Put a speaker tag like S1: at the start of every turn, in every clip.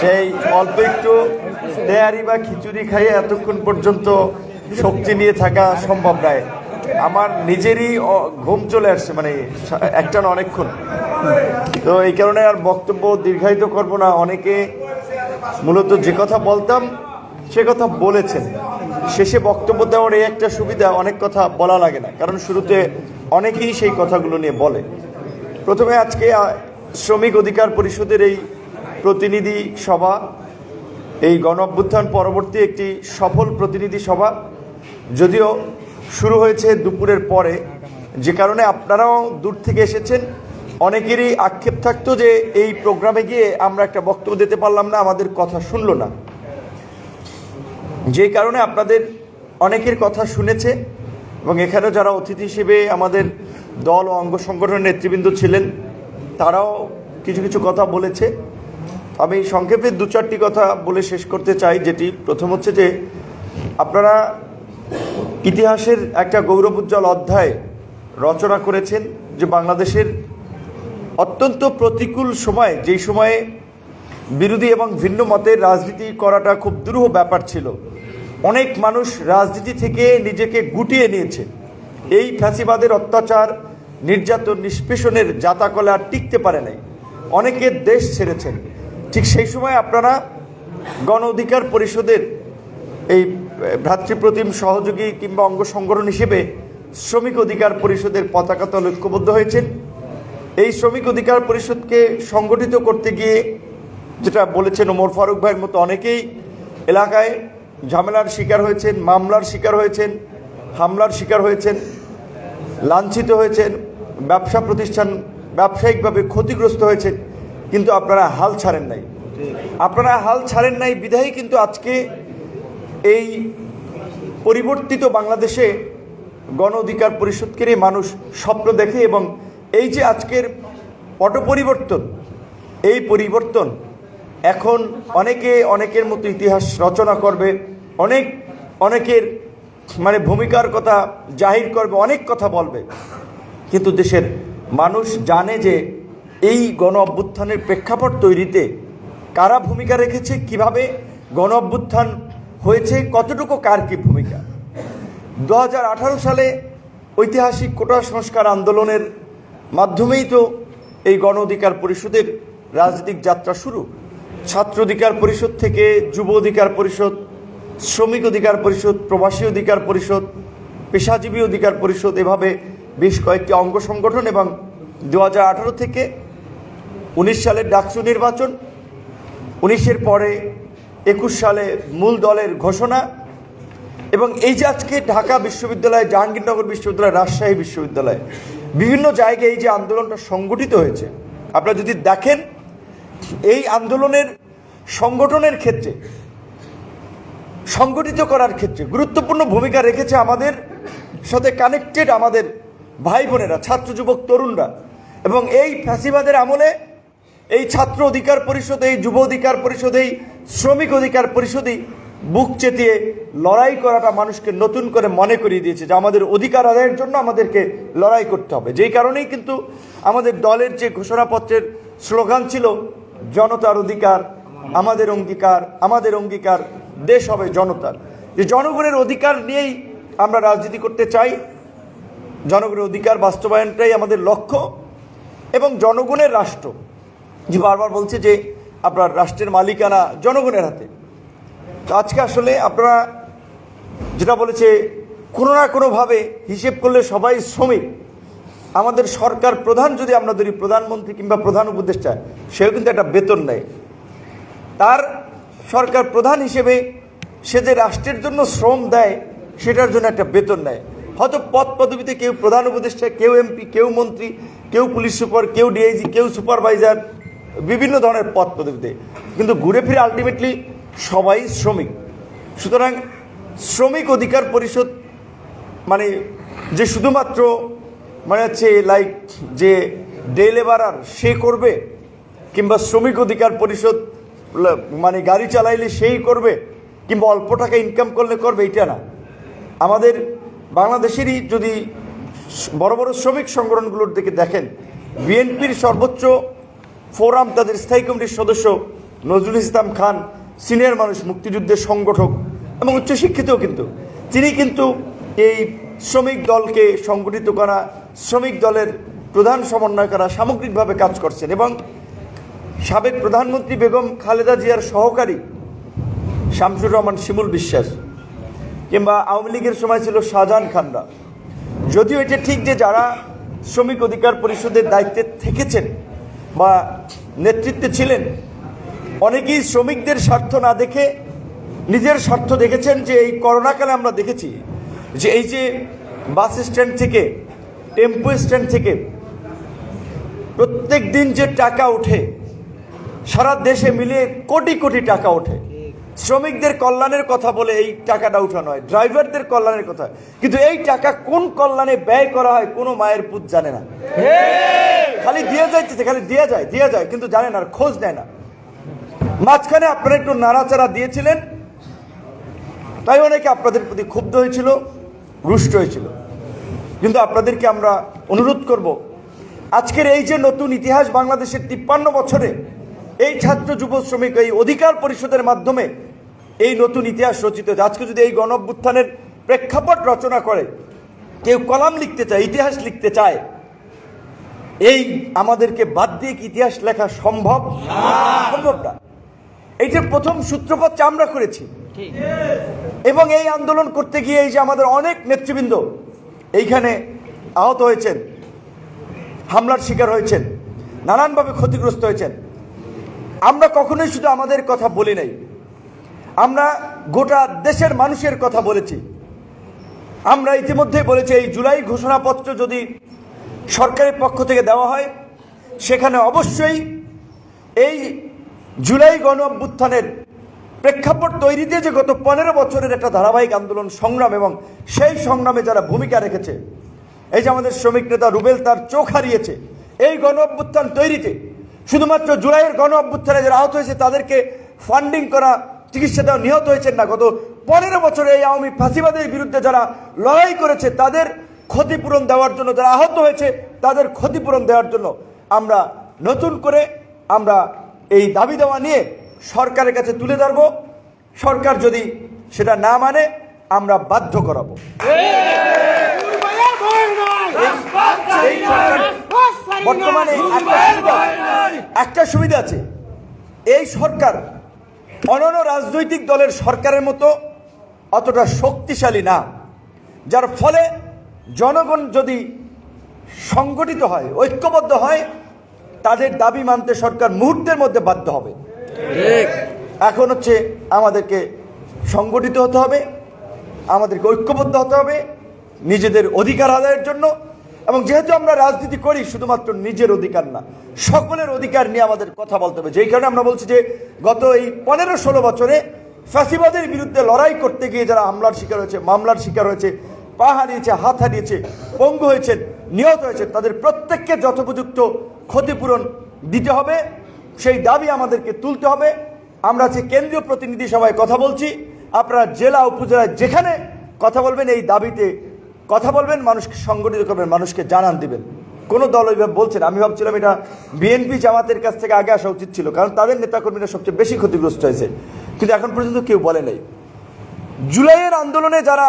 S1: সেই অল্প একটু তেয়ারি বা খিচুড়ি খাইয়ে এতক্ষণ পর্যন্ত শক্তি নিয়ে থাকা সম্ভব নয়। আমার নিজেরই ঘুম চলে আসছে মানে একটা না অনেকক্ষণ। তো এই কারণে আর বক্তব্য দীর্ঘায়িত করব না। অনেকে মূলত যে কথা বলতাম, সে কথা বলেছেন। শেষে বক্তব্য দেওয়ার এই একটা সুবিধা, অনেক কথা বলা লাগে না। কারণ শুরুতে অনেকেই সেই কথাগুলো নিয়ে বলে। প্রথমে আজকে শ্রমিক অধিকার পরিষদের এই প্রতিনিধি সভা, এই গণ অভ্যুত্থান পরবর্তী একটি সফল প্রতিনিধি সভা। যদিও শুরু হয়েছে দুপুরের পরে, যে কারণে আপনারাও দূর থেকে এসেছেন। অনেকেরই আক্ষেপ থাকতো যে এই প্রোগ্রামে গিয়ে আমরা একটা বক্তব্য দিতে পারলাম না, আমাদের কথা শুনলো না। যে কারণে আপনাদের অনেকের কথা শুনেছে এবং এখানে যারা অতিথি হিসেবে আমাদের দল ও অঙ্গ সংগঠনের নেতৃবৃন্দ ছিলেন, তারাও কিছু কিছু কথা বলেছে। আমি সংক্ষেপে দু চারটি কথা বলে শেষ করতে চাই, যেটি প্রথম হচ্ছে যে আপনারা ইতিহাসের একটা গৌরবোজ্জ্বল অধ্যায় রচনা করেছেন যে বাংলাদেশের অত্যন্ত প্রতিকূল সময়, যেই সময়ে বিরোধী এবং ভিন্ন মতের রাজনীতি করাটা খুব দুরূহ ব্যাপার ছিল। অনেক মানুষ রাজনীতি থেকে নিজেকে গুটিয়ে নিয়েছে। এই ফ্যাসিবাদের অত্যাচার, নির্যাতন, নিষ্পেষণের জাতাকলে আর টিকতে পারে নাই। অনেকে দেশ ছেড়েছেন। ঠিক সেই সময় আপনারা গণ অধিকার পরিষদের এই ভ্রাতৃপ্রতিম সহযোগী কিংবা অঙ্গ সংগঠন হিসেবে শ্রমিক অধিকার পরিষদের পতাকা তলে ঐক্যবদ্ধ হয়েছেন। এই শ্রমিক অধিকার পরিষদকে সংগঠিত করতে গিয়ে যেটা বলেছেন ওমর ফারুক ভাইয়ের মতো অনেকেই, এলাকায় ঝামেলার শিকার হয়েছেন, মামলার শিকার হয়েছেন, হামলার শিকার হয়েছেন, লাঞ্ছিত হয়েছেন, ব্যবসা প্রতিষ্ঠান ব্যবসায়িকভাবে ক্ষতিগ্রস্ত হয়েছেন। কিন্তু আপনারা হাল ছাড়েন নাই। আপনারা হাল ছাড়েন নাই, বিধায়ী কিন্তু আজকে এই পরিবর্তিত বাংলাদেশে গণ অধিকার পরিষদকেরই মানুষ স্বপ্ন দেখে এবং এই যে আজকের পট পরিবর্তন এই পরিবর্তন এখন অনেকে অনেকের মতো ইতিহাস রচনা করবে, অনেক অনেকের মানে ভূমিকার কথা জাহির করবে, অনেক কথা বলবে। কিন্তু দেশের মানুষ জানে যে এই গণ অভ্যুত্থানের প্রেক্ষাপট তৈরিতে কারা ভূমিকা রেখেছে, কীভাবে গণ অভ্যুত্থান হয়েছে, কতটুকু কার কি ভূমিকা? দু হাজার আঠারো সালে ঐতিহাসিক কোটা সংস্কার আন্দোলনের মাধ্যমেই তো এই গণ অধিকার পরিষদের রাজনৈতিক যাত্রা শুরু। ছাত্র অধিকার পরিষদ থেকে যুব অধিকার পরিষদ, শ্রমিক অধিকার পরিষদ, প্রবাসী অধিকার পরিষদ, পেশাজীবী অধিকার পরিষদ, এভাবে বেশ কয়েকটি অঙ্গ সংগঠন এবং দু হাজার আঠারো থেকে উনিশ সালের ডাকসু নির্বাচন, উনিশের পরে একুশ সালে মূল দলের ঘোষণা, এবং এই যে আজকে ঢাকা বিশ্ববিদ্যালয়, জাহাঙ্গীরনগর বিশ্ববিদ্যালয়, রাজশাহী বিশ্ববিদ্যালয়, বিভিন্ন জায়গায় এই যে আন্দোলনটা সংগঠিত হয়েছে, আপনারা যদি দেখেন, এই আন্দোলনের সংগঠনের ক্ষেত্রে, সংগঠিত করার ক্ষেত্রে গুরুত্বপূর্ণ ভূমিকা রেখেছে আমাদের সাথে কানেক্টেড আমাদের ভাই বোনেরা, ছাত্র, যুবক, তরুণরা, এবং এই ফ্যাসিবাদের আমলে এই ছাত্র অধিকার পরিষদ, এই যুব অধিকার পরিষদ, এই শ্রমিক অধিকার পরিষদই বুক চেতিয়ে লড়াই করাটা মানুষকে নতুন করে মনে করিয়ে দিয়েছে যে আমাদের অধিকার আদায়ের জন্য আমাদেরকে লড়াই করতে হবে। যেই কারণেই কিন্তু আমাদের দলের যে ঘোষণাপত্রের স্লোগান ছিল, জনতার অধিকার, আমাদের অঙ্গীকার আমাদের অঙ্গীকার, দেশ হবে জনতার। যে জনগণের অধিকার নিয়েই আমরা রাজনীতি করতে চাই, জনগণের অধিকার বাস্তবায়নটাই আমাদের লক্ষ্য এবং জনগণের রাষ্ট্র। যে বারবার বলছে যে আপনার রাষ্ট্রের মালিকানা জনগণের হাতে। তো আজকে আসলে আপনারা যেটা বলেছে, কোনো না কোনোভাবে হিসেব করলে সবাই শ্রমিক। আমাদের সরকার প্রধান যদি আমরা ধরি প্রধানমন্ত্রী কিংবা প্রধান উপদেষ্টা, সেও কিন্তু একটা বেতন নেয়। তার সরকার প্রধান হিসেবে সে যে রাষ্ট্রের জন্য শ্রম দেয়, সেটার জন্য একটা বেতন নেয়। হয়তো পদ পদবিতে কেউ প্রধান উপদেষ্টা, কেউ এমপি, কেউ মন্ত্রী, কেউ পুলিশ সুপার, কেউ ডিআইজি, কেউ সুপারভাইজার বিভিন্ন ধরনের পথ পদবিতে কিন্তু ঘুরে ফিরে আলটিমেটলি সবাই শ্রমিক। সুতরাং শ্রমিক অধিকার পরিষদ মানে যে শুধুমাত্র মানে হচ্ছে লাইক যে ডে লেবারার সে করবে, কিংবা শ্রমিক অধিকার পরিষদ মানে গাড়ি চালাইলে সেই করবে, কিংবা অল্প টাকা ইনকাম করলে করবে এটা না। আমাদের বাংলাদেশেরই যদি বড় বড় শ্রমিক সংগঠনগুলোর দিকে দেখেন, বিএনপির সর্বোচ্চ ফোরাম তাদের স্থায়ী কমিটির সদস্য নজরুল ইসলাম খান, সিনিয়র মানুষ, মুক্তিযুদ্ধের সংগঠক এবং উচ্চশিক্ষিতও কিন্তু। তিনি কিন্তু এই শ্রমিক দলকে সংগঠিত করা, শ্রমিক দলের প্রধান সমন্বয় করা সামগ্রিকভাবে কাজ করছেন এবং সাবেক প্রধানমন্ত্রী বেগম খালেদা জিয়ার সহকারী শামসুর রহমান শিমুল বিশ্বাস কিংবা আওয়ামী লীগের সময় ছিল শাহজাহান খানরা। যদিও এটা ঠিক যে যারা শ্রমিক অধিকার পরিষদের দায়িত্বে থেকেছেন বা নেতৃত্বে ছিলেন। অনেকেই শ্রমিকদের স্বার্থ না দেখে নিজের স্বার্থ দেখেছেন যে এই করোনাকালে আমরা দেখেছি যে এই যে বাস স্ট্যান্ড থেকে, টেম্পো স্ট্যান্ড থেকে প্রত্যেক দিন যে টাকা ওঠে, সারা দেশে মিলিয়ে কোটি কোটি টাকা ওঠে। শ্রমিকদের কল্যাণের কথা বলে এই টাকাটা উঠানো হয়, ড্রাইভারদের কল্যাণের কথা। কিন্তু এই টাকা কোন কল্যাণে ব্যয় করা হয় কোনো মায়ের পুত জানে না। খালি দিয়ে যাইতেছে, খালি দিয়ে যায় দিয়ে যায়, কিন্তু জানে না খোঁজ নেয় না। মাঝখানে আপনারা একটু নাড়াচাড়া দিয়েছিলেন, তাই অনেকে আপনাদের প্রতি ক্ষুব্ধ হয়েছিল, রুষ্ট হয়েছিল। কিন্তু আপনাদেরকে আমরা অনুরোধ করব, আজকের এই যে নতুন ইতিহাস বাংলাদেশের তিপ্পান্ন বছরে, এই ছাত্র যুব শ্রমিক এই অধিকার পরিষদের মাধ্যমে এই নতুন ইতিহাস রচিত হয়েছে। আজকে যদি এই গণ অভ্যুত্থানের প্রেক্ষাপট রচনা করে কেউ কলাম লিখতে চায় ইতিহাস লিখতে চায় এই আমাদেরকে বাদ দিয়ে কি ইতিহাস লেখা সম্ভব? সম্ভব না। এইটার প্রথম সূত্রপাত আমরা করেছি এবং এই আন্দোলন করতে গিয়ে এই যে আমাদের অনেক নেতৃবৃন্দ এইখানে আহত হয়েছেন হামলার শিকার হয়েছেন নানানভাবে ক্ষতিগ্রস্ত হয়েছেন। আমরা কখনোই শুধু আমাদের কথা বলি নাই। আমরা গোটা দেশের মানুষের কথা বলেছি। আমরা ইতিমধ্যে বলেছি, এই জুলাই ঘোষণাপত্র যদি সরকারের পক্ষ থেকে দেওয়া হয়, সেখানে অবশ্যই এই জুলাই গণ অভ্যুত্থানের প্রেক্ষাপট তৈরিতে যে গত পনেরো বছরের একটা ধারাবাহিক আন্দোলন, সংগ্রাম এবং সেই সংগ্রামে যারা ভূমিকা রেখেছে, এই যে আমাদের শ্রমিক নেতা রুবেল তার চোখ হারিয়েছে, এই গণ অভ্যুত্থান তৈরিতে, শুধুমাত্র জুলাইয়ের গণ অভ্যুত্থানে যারা আহত হয়েছে, তাদেরকে ফান্ডিং করা চিকিৎসা দেওয়া নিহত হয়েছেন না। গত পনেরো বছরে এই আওয়ামী ফাঁসিবাদের বিরুদ্ধে যারা লড়াই করেছে, তাদের ক্ষতিপূরণ দেওয়ার জন্য যারা আহত হয়েছে, তাদের ক্ষতিপূরণ দেওয়ার জন্য আমরা নতুন করে আমরা এই দাবি দেওয়া নিয়ে সরকারের কাছে তুলে ধরবো। সরকার যদি সেটা না মানে আমরা বাধ্য করাবো। বর্তমানে একটা সুবিধা আছে। এই সরকার অন্যান্য রাজনৈতিক দলের সরকারের মতো অতটা শক্তিশালী না যার ফলে জনগণ যদি সংগঠিত হয় ঐক্যবদ্ধ হয় তাদের দাবি মানতে সরকার মুহূর্তের মধ্যে বাধ্য হবে। এখন হচ্ছে আমাদেরকে সংগঠিত হতে হবে আমাদেরকে ঐক্যবদ্ধ হতে হবে নিজেদের অধিকার আদায়ের জন্য এবং যেহেতু আমরা রাজনীতি করি, শুধুমাত্র নিজের অধিকার না, সকলের অধিকার নিয়ে আমাদের কথা বলতে হবে। যেই কারণে আমরা বলছি যে, গত এই পনেরো ষোলো বছরে ফ্যাসিবাদের বিরুদ্ধে লড়াই করতে গিয়ে যারা হামলার শিকার হয়েছে, মামলার শিকার হয়েছে, পা হারিয়েছে, হাত হারিয়েছে, পঙ্গু হয়েছেন, নিহত হয়েছে তাদের প্রত্যেককে যথোপযুক্ত ক্ষতিপূরণ দিতে হবে। সেই দাবি আমাদেরকে তুলতে হবে। আমরা যে কেন্দ্রীয় প্রতিনিধি সভায় কথা বলছি। আপনারা জেলা, উপজেলায় যেখানে কথা বলবেন, এই দাবিতে কথা বলবেন, মানুষকে সংগঠিত করবেন, মানুষকে জানান দিবেন। কোনো দল ওইভাবে বলছেন আমি ভাবছিলাম এটা বিএনপি জামাতের কাছ থেকে আগে আসা উচিত ছিল, কারণ তাদের নেতাকর্মীরা সবচেয়ে বেশি ক্ষতিগ্রস্ত হয়েছে। কিন্তু এখন পর্যন্ত কেউ বলে নাই। জুলাইয়ের আন্দোলনে যারা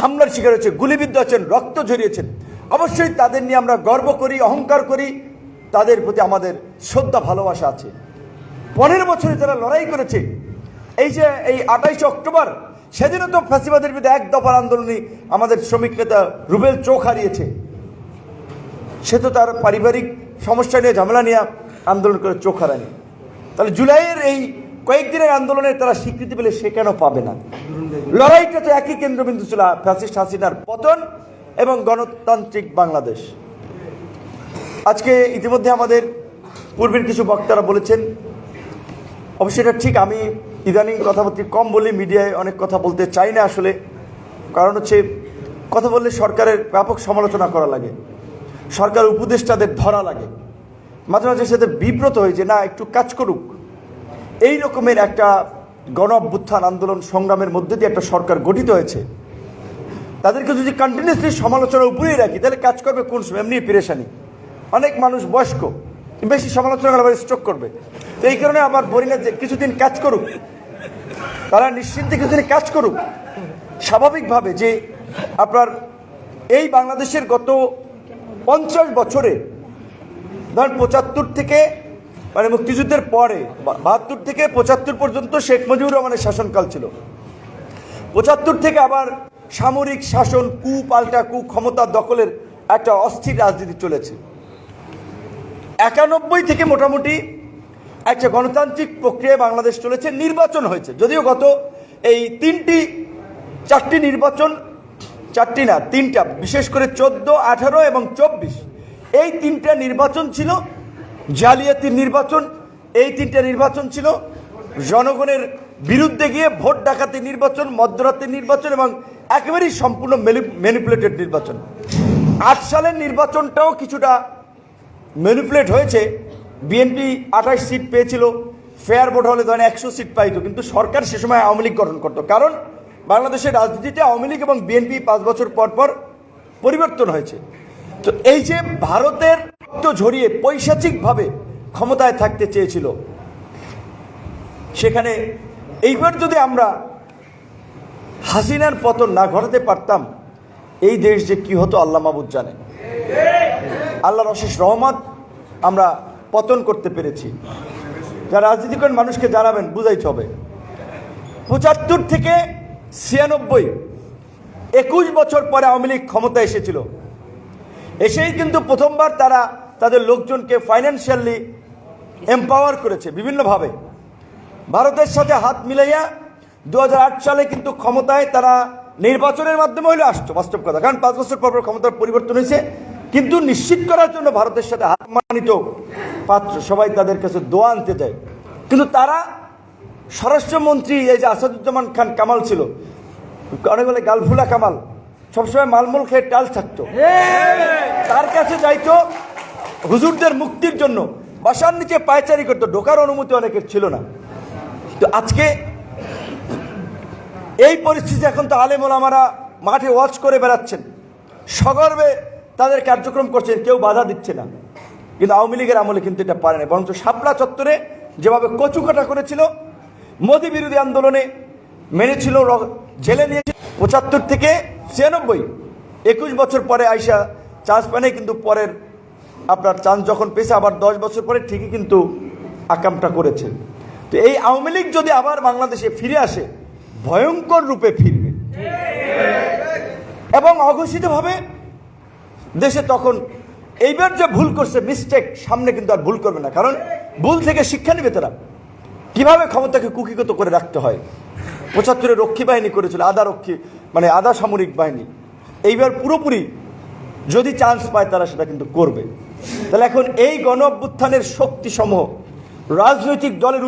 S1: হামলার শিকার হয়েছে, গুলিবিদ্ধ আছেন, রক্ত ঝরিয়েছেন, অবশ্যই তাদের নিয়ে আমরা গর্ব করি, অহংকার করি। তাদের প্রতি আমাদের শ্রদ্ধা, ভালোবাসা আছে। পনেরো বছরে যারা লড়াই করেছে, এই যে এই আঠাইশে অক্টোবর সেদিনও তো ফাঁসিবাদের বিরুদ্ধে এক দফার আন্দোলনে আমাদের শ্রমিক নেতা রুবেল চোখ হারিয়েছে। সে তো তার পারিবারিক সমস্যা নিয়ে ঝামেলা নিয়ে আন্দোলন করে চোখ হারায়নি। তাহলে জুলাইয়ের এই কয়েকদিনের আন্দোলনে তারা স্বীকৃতি পেলে সে কেন পাবে না? লড়াইটা তো একই কেন্দ্রবিন্দু ছিল, ফ্যাসিস্ট হাসিনার পতন এবং গণতান্ত্রিক বাংলাদেশ। আজকে ইতিমধ্যে আমাদের পূর্বের কিছু বক্তারা বলেছেন, অবশ্যই এটা ঠিক, আমি ইদানিং কথাবার্তা কম বলি, মিডিয়ায় অনেক কথা বলতে চাই না আসলে। কারণ হচ্ছে, কথা বললে সরকারের ব্যাপক সমালোচনা করা লাগে। সরকার উপদেষ্টাদের ধরা লাগে। মাঝে মাঝে সাথে বিব্রত হয়ে যে, না, একটু কাজ করুক। এই রকমের একটা গণ অভ্যুত্থান আন্দোলন সংগ্রামের মধ্যে দিয়ে একটা সরকার গঠিত হয়েছে। তাদেরকে যদি কন্টিনিউসলি সমালোচনার উপরেই রাখি, তাহলে কাজ করবে কোন সময়? এমনি পেরেশানি। অনেক মানুষ বয়স্ক, বেশি সমালোচনা করলে স্ট্রোক করবে। তো এই কারণে আমার বলি না যে কিছুদিন কাজ করুক, তারা নিশ্চিন্তে কিছুদিন কাজ করুক, স্বাভাবিকভাবে যে আপনার এই বাংলাদেশের গত পঞ্চাশ বছরে, ধরেন পঁচাত্তর থেকে মানে মুক্তিযুদ্ধের পরে বাহাত্তর থেকে পঁচাত্তর পর্যন্ত শেখ মুজিবুর রহমানের শাসনকাল ছিল। পঁচাত্তর থেকে আবার সামরিক শাসন, কু পাল্টা কু ক্ষমতা দখলের একটা অস্থির রাজনীতি চলেছে। একানব্বই থেকে মোটামুটি একটা গণতান্ত্রিক প্রক্রিয়ায় বাংলাদেশ চলেছে, নির্বাচন হয়েছে। যদিও গত এই তিনটি, চারটি নির্বাচন, চারটি না, তিনটা, বিশেষ করে চোদ্দ, আঠারো এবং চব্বিশ, এই তিনটা নির্বাচন ছিল জালিয়াতির নির্বাচন, এই তিনটা নির্বাচন ছিল জনগণের বিরুদ্ধে গিয়ে ভোট ডাকাতি নির্বাচন, মধ্যরাতের নির্বাচন এবং একেবারেই সম্পূর্ণ ম্যানিপুলেটেড নির্বাচন। আট সালের নির্বাচনটাও কিছুটা ম্যানিপুলেট হয়েছে। বিএনপি আঠাশ সিট পেয়েছিল, ফেয়ার ভোট হলে ধরেন একশো সিট পাইতো, কিন্তু সরকার সে সময় আওয়ামী লীগ গঠন করতো। কারণ বাংলাদেশের রাজনীতিতে আওয়ামী লীগ এবং বিএনপি পাঁচ বছর পর পর পরিবর্তন হয়েছে। তো এই যে ভারতের রক্ত ঝরিয়ে পৈশাচিকভাবে ক্ষমতায় থাকতে চেয়েছিল, সেখানে এইবার যদি আমরা হাসিনার পতন না ঘটাতে পারতাম, এই দেশ যে কি হতো আল্লাহ মাহবুদ জানে। আল্লাহর অশেষ রহমত, আমরা পতন করতে পেরেছি। যারা রাজনীতি করেন মানুষকে জানাবেন, বুঝাইতে হবে। পঁচাত্তর থেকে ছিয়ানব্বই, একুশ বছর পরে আওয়ামী লীগ ক্ষমতা এসেছিল। এসেই কিন্তু প্রথমবার তারা তাদের লোকজনকে ফাইন্যান্সিয়ালি এম্পাওয়ার করেছে বিভিন্নভাবে। ভারতের সাথে হাত মিলাইয়া দু হাজার আট সালে কিন্তু ক্ষমতায় তারা নির্বাচনের মাধ্যমে হলে আসতো, বাস্তব কথা। কারণ পাঁচ বছর পর পর ক্ষমতার পরিবর্তন হয়েছে। কিন্তু নিশ্চিত করার জন্য ভারতের সাথে হাত মানিত পাত্র সবাই তাদের কাছে দোয়া আনতে দেয়। কিন্তু তারা স্বরাষ্ট্রমন্ত্রী এই যে আসাদুজ্জামান খান কামাল ছিল অনেক বলে গালফুলা কামাল, সবসময় মালমূল খেয়ে টাল থাকতো। তার কাছে যাইতো হুজুরদের মুক্তির জন্য, বাসার নিচে পায়চারি করতো, ঢোকার অনুমতি অনেকের ছিল না। তো আজকে এই পরিস্থিতি এখন তো আলেমুল আমারা মাঠে ওয়াচ করে বেড়াচ্ছেন। সগর্বে তাদের কার্যক্রম করছেন কেউ বাধা দিচ্ছে না। কিন্তু আওয়ামী লীগের আমলে কিন্তু এটা পারে না বরঞ্চ শাপলা চত্বরে যেভাবে কচুকাটা করেছিল, মোদী বিরোধী আন্দোলনে মেনেছিল জেলে নিয়েছে পঁচাত্তর থেকে ছিয়ানব্বই, একুশ বছর পরে আইসা চান্স পায় কিন্তু পরের আপনার চান্স যখন পেয়েছে, আবার দশ বছর পরে ঠিকই কিন্তু আকামটা করেছে। তো এই আওয়ামী লীগ যদি আবার বাংলাদেশে ফিরে আসে, ভয়ঙ্কর রূপে ফিরবে। এবং অঘোষিতভাবে দেশে তখন এইবার যে ভুল করছে মিস্টেক সামনে কিন্তু আর ভুল করবে না। কারণ ভুল থেকে শিক্ষা নেবে তারা। কীভাবে ক্ষমতাকে কুকিগত করে রাখতে হয়? পঁচাত্তরে রক্ষী বাহিনী করেছিল, আধা রক্ষী মানে আধা সামরিক বাহিনী। এইবার পুরোপুরি যদি চান্স পায় তারা সেটা কিন্তু করবে। তাহলে এখন এই গণ অভ্যুত্থানের শক্তি সমূহ রাজনৈতিক দলের